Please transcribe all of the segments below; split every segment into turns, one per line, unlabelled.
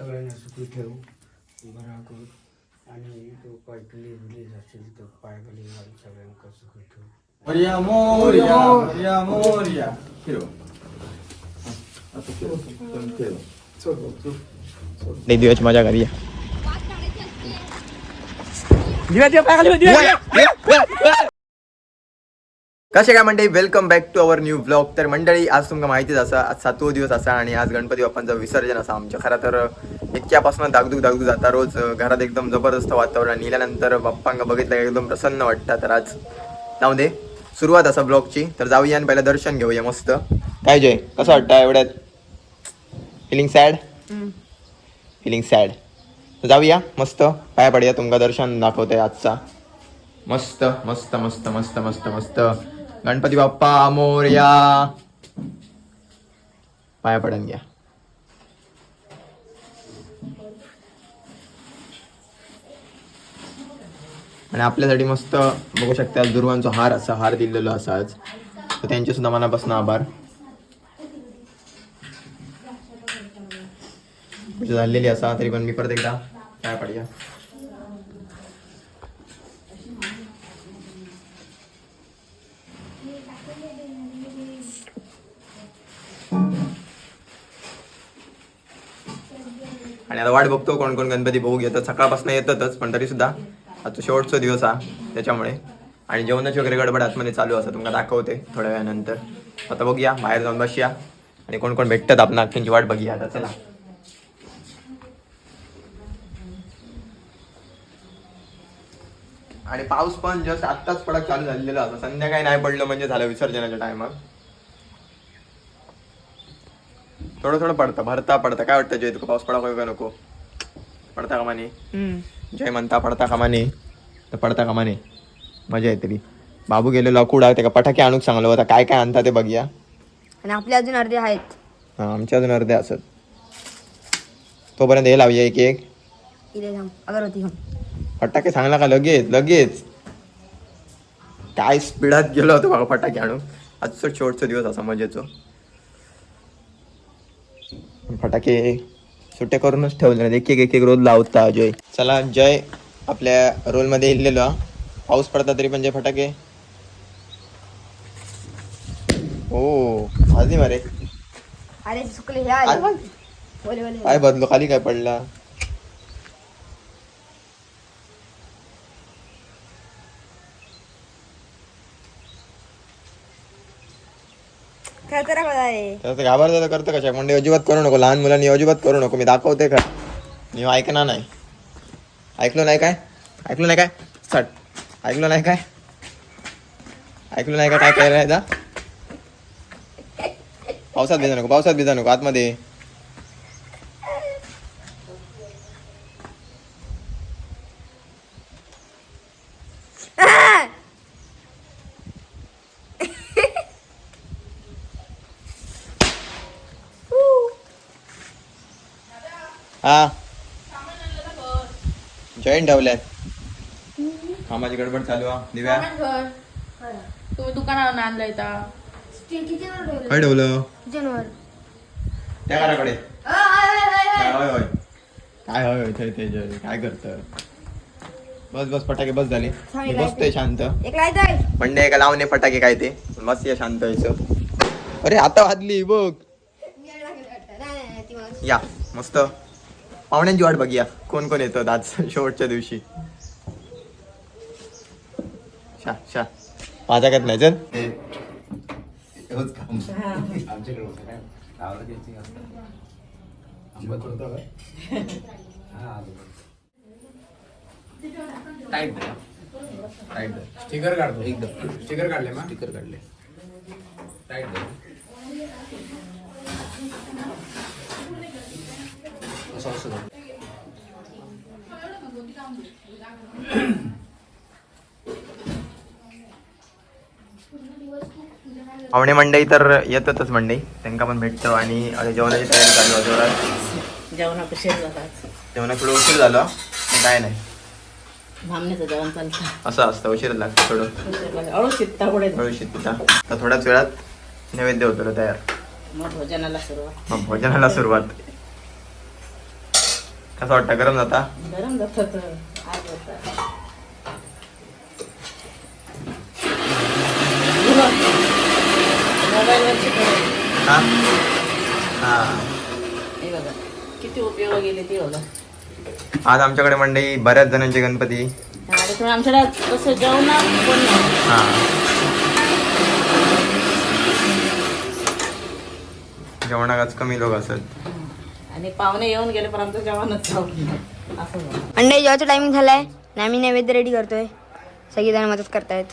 सगळ्यांना सुखी ठेवू. बरा करू आणि तो काय प्लीज प्लीज असेल तर पाय खाली घालून सगळ्यांना सुखी ठेवू.
मोरया मोरया मोरया मोरया. फिरव. आता फिरव. पण फिरव.
नाही दिव्याची मजा करूया कसे काय मंडळी? Welcome back to our new blog तर मंडळी आज तुमका माहितीच असा आज सातवो दिवस असा आणि आज गणपती बाप्पांचं विसर्जन असा आमच्या खरं तर इतक्यापासून दागदुग दागदुग जाता रोज घरात एकदम जबरदस्त वातावरण आणि गेल्यानंतर बाप्पांका बघितलं एकदम प्रसन्न वाटतं. तर आज जाऊ दे सुरुवात असा ब्लॉगची तर जाऊया आणि पहिलं दर्शन घेऊया मस्त. काय जय? कसं वाटतं एवढ्यात? फिलिंग सॅड फिलिंग सॅड तर जाऊया मस्त. पाया पडूया तुमका दर्शन दाखवतंय आजचा. मस्त मस्त मस्त मस्त मस्त मस्त. गणपती बाप्पा मोर्या. पाया पडून घ्या आणि आपल्यासाठी मस्त बघू शकता दुर्वांचा हार असा हार दिलेलो असा आज तर त्यांचे सुद्धा मनापासून आभार. झालेली असा तरी पण मी परत एकदा काय पडूया. आणि आता वाट बघतो कोण कोण गणपती बघू येतात सकाळपासून येतातच पण तरी सुद्धा आता शेवटचा दिवस हा त्याच्यामुळे. आणि जेवणाची वगैरे गडबड आतमध्ये चालू असं तुम्हाला दाखवते थोड्या वेळानंतर. आता बघूया बाहेर जाऊन बसूया. आणि कोण कोण भेटतात आपण त्यांची वाट बघूया आता. चला. आणि पाऊस पण जस्ट आत्ताच पडत चालू झालेला. होता संध्याकाळी नाही पडलं म्हणजे झालं विसर्जनाच्या टायमात थोडं थोडं पडतं. भरता पडतं. काय वाटतं जय तुका? पाऊस पडा का नको? पडता का माने? जय म्हणता पडता का माने? तर पडता का माने? मजा येते बाबू गेलेलो कुडा ते का? पटाके आणूक सांगलो होता. काय काय आणता ते बघूया.
आणि आपले अजून अर्धे आहेत.
हा आमच्या अजून अर्धे असत. तोपर्यंत हे लावूया एक एक.
अगरबत्ती
फटाके सांगला का? लगेच लगेच. काय स्पीडात गेलो होतो बघा फटाके आणून. आजचा शेवटचा दिवस असा मजेचो. फटाके सुट्टे करूनच ठेवले. एक एक एक एक रोज लावता जय. चला जय. आपल्या रोलमध्ये इल्लेलो हा. पाऊस पडता तरी पण जय फटाके. हो आधी मारे.
अरे चुकले बोले
काय बदलो? खाली काय पडला?
खतरा करा बघा
तर करतं कशा म्हणजे अजिबात करू नको. लहान मुलांनी अजिबात करू नको. मी दाखवते का मी ऐकणार नाही. ऐकलो नाही काय? ऐकलो नाही काय? सट ऐकलो नाही काय? ऐकलो नाही का काय करायला? पावसात भिजा नको. पावसात भिजा नको. आतमध्ये हा जॉईन ठेवल्यात. कामाची गडबड चालू आहे. दिव्या?
तुम्ही दुकानावर
काय ठेवलं?
किचनवर
त्या घराकडे. काय होय होय. काय होय होय करत बस बस फटाके बस झाले. बसतोय शांत.
एक लाइट आहे.
मंडे का लावणे फटाके काय ते? बस या शांत अरे आता वाजली बघ. या मस्त. पाहुण्यांची वाट बघूया. कोण कोण येतं आज शेवटच्या दिवशी? शा शा. माझा काय नाही चल
हा. टाईट. टाईट. स्टिकर काढतो. एकदम. स्टिकर काढले मग? स्टिकर काढले. टाईट. असं.
पाहुणे मंडई तर येतातच मंडई त्यांना पण भेटतो आणि जेवणाची तयारी चालू आहे जोरात.
जेवणा उशीर झाला
जेवणा थोडं उशीर झालं काय नाही.
भामण्याचं जेवण चालतं.
असं असतं उशीर लागतं थोडं.
अळू शिकता पुढे.
तर थोड्याच वेळात नैवेद्य होतो तयार.
मग भोजनाला सुरुवात.
मग भोजनाला सुरुवात. कसं वाटतं? गरम जाता?
गरम जातं तर आग जातं. मोबाईलवरची करेल.
हा? हा.
हे बघा किती उपयोग गेले ते बघा.
आज आमच्याकडे मंडई बऱ्याच जणांचे गणपती.
आणि आमच्याकडे कसं जेवणार कोण नाही.
हा. जेवणाकाच कमी लोक असत
आणि पाहुणे येऊन गेले पण आमचं जेवणच असं झालं.
अंडे जेवायचा टायमिंग झालाय. आणि आम्ही नैवेद्य रेडी करतोय. सगळीजण मदत करतायत.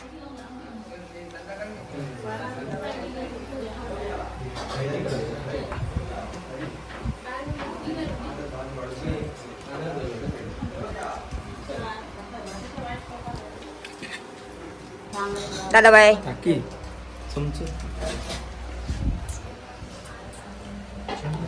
दादा बाय
टाकी चमचे
डाळ आणजा बाबू.
बरं बोलले
डाळ आणजा. मी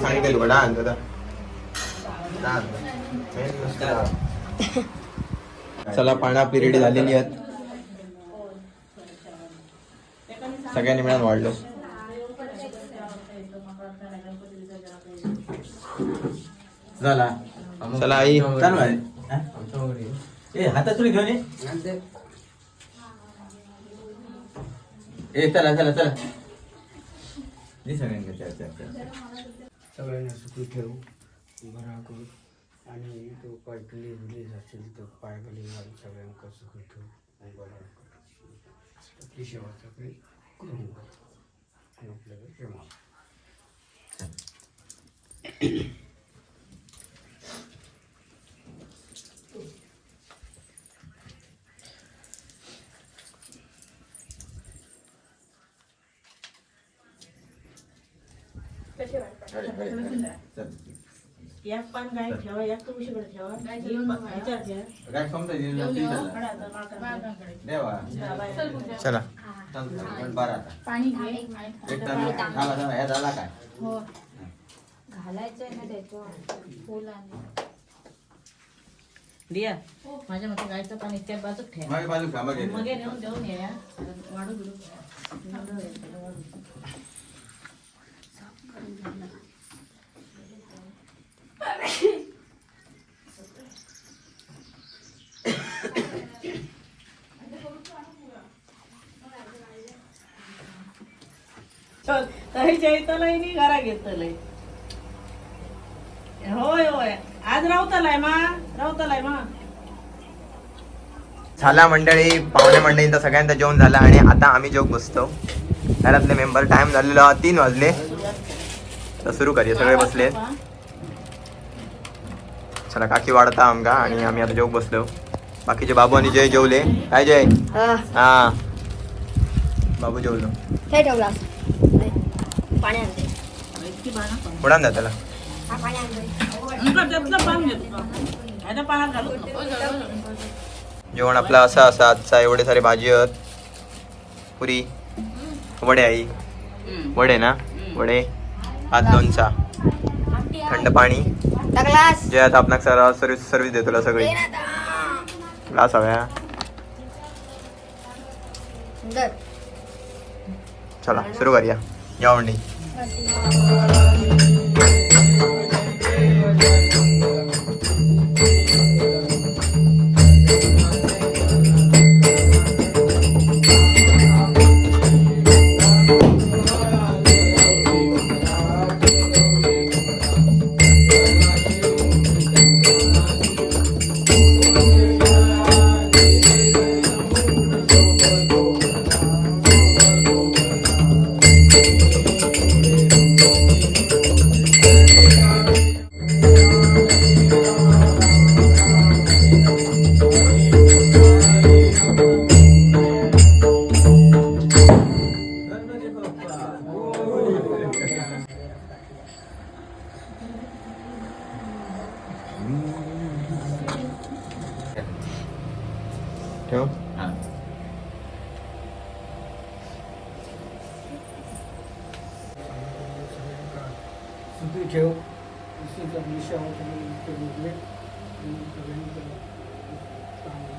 सांगितलं तुला डाळ डाळ. चला पाणी आपली रेडी झालेली आहेत. सगळ्यांनी मिळून वाढलो.
झाला
चला आई.
ए हातात घेऊन ये। ए चला चला चला दे सगळ्यांना चार चार चार
सगळ्यांना सुखी ठेवू बरा करू आणि तो काय क्ली असेल तर पायगली घालून सगळ्यांका सुखी ठेवू आणि बरा करू आपली सेवा सगळी करून आणि आपल्याला सेवा
एक पान गाय ठेवा एक तुळशीकडे ठेवा.
काय समजायचं. देवा.
चला
पण बरं आता.
पाणी घे
एक टाइम थांबा थांबा ह्या झाला काय?
दिया. माझ्या मते गायचं पाणी त्या बाजूक ठेवा.
मागे बाजू.
मग हे नेऊन देऊन ये या. वाढू बिडू काही जैतलंय नी घरा घेतलय. होय होय. आज रावतलाय मा रावतलाय मा.
झाला मंडळी पाहुणे मंडळींचा सगळ्यांचा जेवण झाला आणि आता आम्ही जेव बसतो. घरातले मेंबर टाइम झालेला तीन वाजले. तर सुरू करूया सगळे बसले चला काकी वाढता आमका आणि आम्ही आता जेवण बसलो. बाकीचे बाबू आणि जय जेवले. काय जय?
हा.
हा. बाबू जेवलो.
हे
उडान द्या त्याला.
हा
जेवण आपलं असं असं आजचा एवढे सारे भाजी आहेत. पुरी वडे आई. वडे ना? वडे. भात लोणचा. थंड पाणी. जे आता आपणाक सर सर्विस सर्विस देतो तुला सगळी. ग्लास हव्या चला सुरू करूया. या मंडी ठेव.
हा.
सुखी ठेव अशीच आपली सेवा सगळी करून घेऊ आणि सगळ्यांचं चांगलं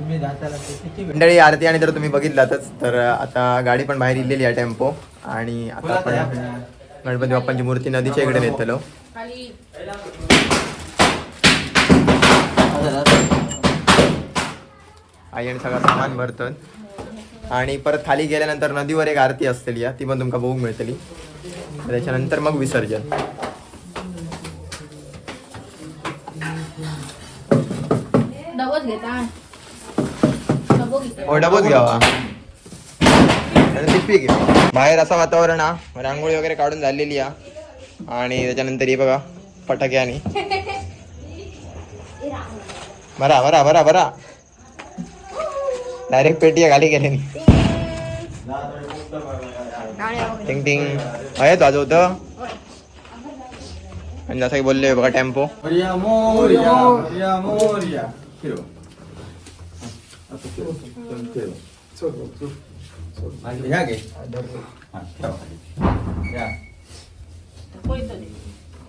मंडळी आरती आणि तर तुम्ही बघितलातच तर आता गाडी पण बाहेर इलेली आहे टेम्पो. आणि आता आपण गणपती बाप्पांची मूर्ती नदीच्या इकडे नेतलो. आई आणि सगळं सामान भरतं आणि परत खाली गेल्यानंतर नदीवर एक आरती असतेली ती पण तुमका बघूक मिळतली. त्याच्यानंतर मग विसर्जन
डबोच घेता डबो घेते
ओ डबोच घ्यावा आणि घे बाहेर असं वातावरण हा रांगोळी वगैरे काढून झालेली हा आणि त्याच्यानंतर हे बघा फटाके आणि बरा बरा बरा बरा डायरेक्ट पेटी खाली गेले टिंग टिंग. आहे वाजवत आणि जसं की बोलले बघा टेम्पो.
मोरिया मोरिया मोरिया मोर्या फिरव ह्या घे हा, ठेव खाली. या.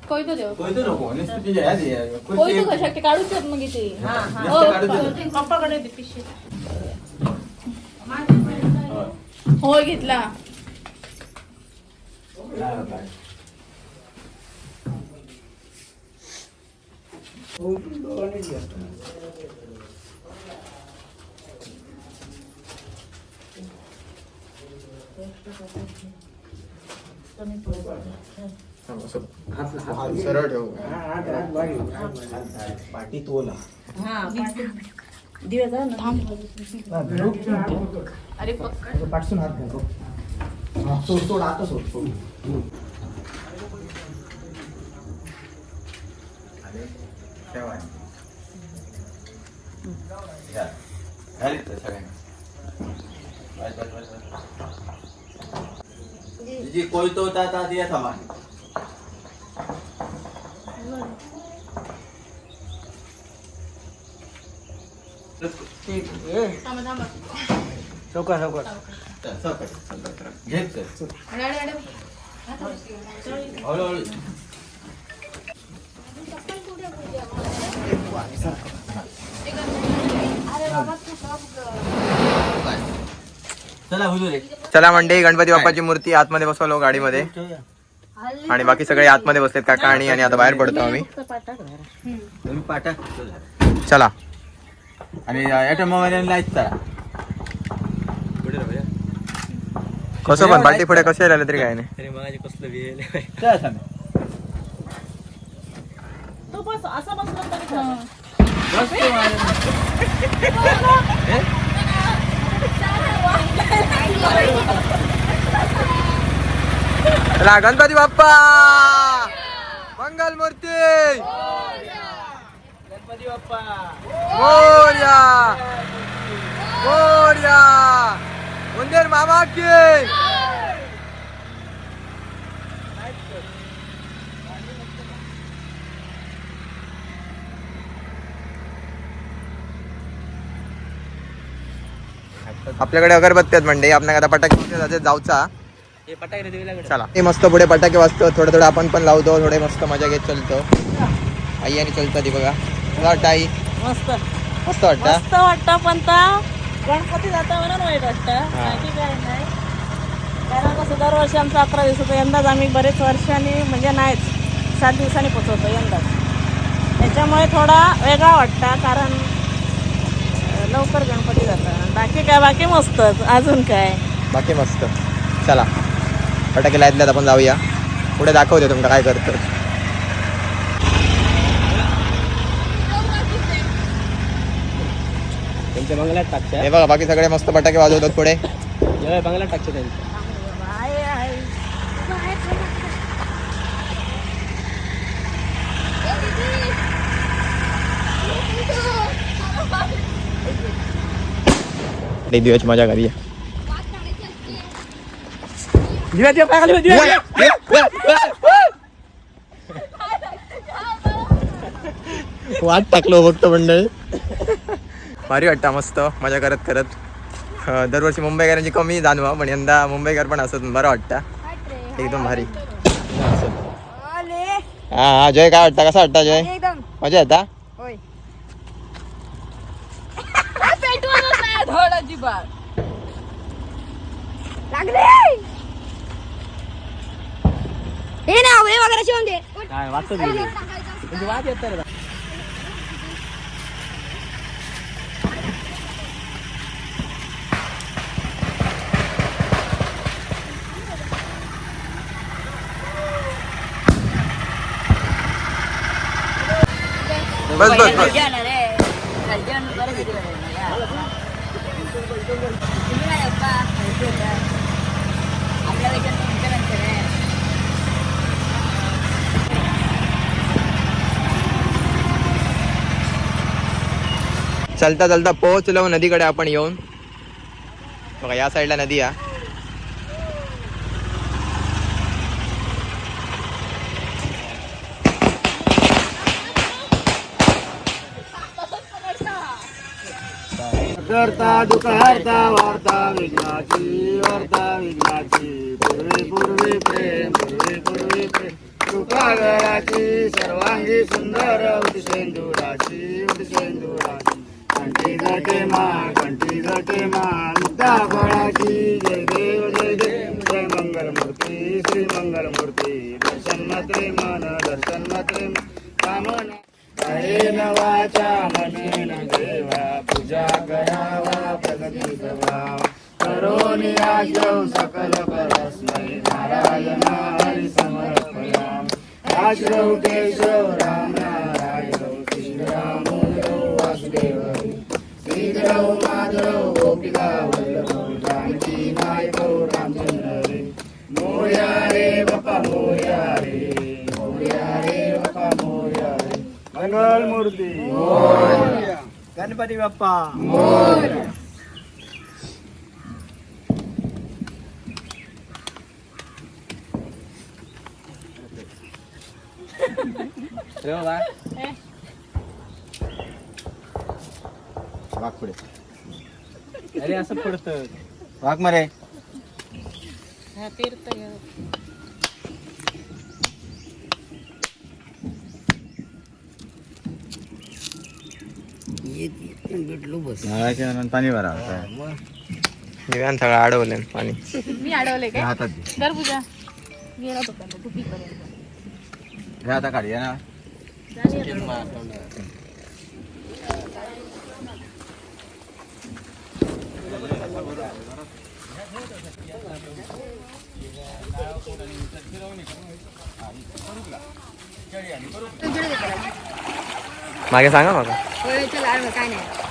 कोयतो देव
कोयतो नको नुसतं तुझ्या ह्या दे.
कोयतो
खुर्ची-
कशा ते काढूच येत मग इथे
नुसतं काढू दे.
पप्पाकडे दे पिशवी
होय घेतला
हा, बाय.
सरळ ठेवू.
पाठी तोला.
हा
अरे पक्का
पाठसून हात घाल सोड सोड आता सोड सोड. ठेवा. सगळ्यांना. बस, बस, बस, कोयतो होता आता दिया सामान
थांबा थांबा
चौका चौका
चल, हुजूर
मंडळी गणपती बाप्पाची मूर्ती आतमध्ये बसवलो गाडीमध्ये. आणि बाकी सगळे आतमध्ये बसलेत काका आणि आणि आता बाहेर पडतो आम्ही. चला.
आणि
कसं पण पाठी पुढे कसे राहिले तरी काय नाही. गणपती बाप्पा! मंगल मूर्ती
गणपती बाप्पा
मोर्या मोर्या उंदेर मामा की! आपल्याकडे अगरबत्ती आहेत म्हणजे आपल्या आता जाते. जाऊचा. चला. हे मस्त पुढे पटाके वाजतो. थोडं थोडं आपण पण लावतो. थोडे मस्त मजा घेत चलतो. आई आणि चलतं ती बघा. वाटतं आई?
मस्त.
मस्त वाटतं?
मस्त वाटतं पण गणपती जाता म्हणून वाईट वाटतं. बाकी काय नाही. कारण कसं दरवर्षी आमचं अकरा दिवस होतं. यंदाच आम्ही बरेच वर्षांनी म्हणजे नाहीच सात दिवसांनी पोचवतो यंदाच. त्याच्यामुळे थोडा वेगळा वाटता. कारण लवकर गणपती जातात. बाकी काय बाकी मस्तच. अजून काय?
बाकी मस्त. चला. फटाके लायतल्यात आपण जाऊया. पुढे दाखवते तुमका काय करतं
त्यांच्या बंगल्यात टाकत्या
हे बघा बाकी सगळे मस्त फटाके वाजवतात पुढे.
बंगल्यात टाकते त्यांच्या
आहे आहे
एक दिवस मजा करूया वाट टाकलो बघतो मंडळी भारी वाटतं मस्त मजा करत करत दरवर्षी मुंबईकरांची कमी जाणवा पण यंदा मुंबईकर पण असत बरं वाटतं एकदम भारी हा हा जय काय वाटतं कसा वाटतं जय
एकदम
मजा येता
धड अजिबात
लागले हे ना हे वगैरे शिवून दे
काय वाचतो मी म्हणजे वाद येत रे
बस बस बस चालता चालता पोहोचलो नदीकडे आपण येऊन बघा या साईडला नदी आहे
करता दुकारता वार्ता विघ्नाची वार्ता विघ्नाची. पूर्वी पूर्वी प्रेम पूर्वी पूर्वी प्रेम. सुखागराची सर्वांगी सुंदर उदसेंदुराची उदसेंदुराची कंठी घटे मा कंठी घटे मा मुद्दा फळाची. जय देव जय देव. जय मंगल मूर्ती श्री मंगल मूर्ती दर्शन मात्रे मन दर्शन मात्रे कामना. हरे नवाचा मने पूजा करावा प्रगती प्रभाव करोनि राजौ सकल परस्मै नारायणा हरि समर्पयाम. राजौ केशव राम नारायणौ माधव गोपिका वल्लभौ मोया रे बापा मोया रे मोया रे बापा मोया रे. मंगल गणपती बाप्पा
वाघ पुढे अरे असं पडतं वाघ मरे
तीर्थ
नळाच्या पाणी
दिव्यान सगळं पाणी.
मी अडवले काय?
हातात आता काढ ना.
मागे सांगा मला
काय नाही.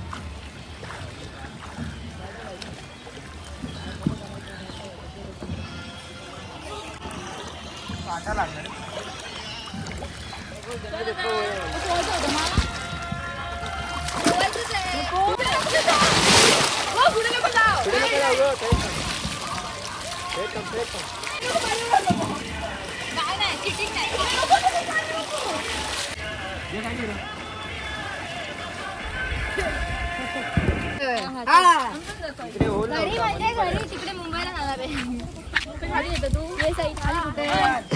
कांदा लागणार
घरी म्हणजे घरी तिकडे मुंबईला जाणार आहे. तू. साईड कुठे?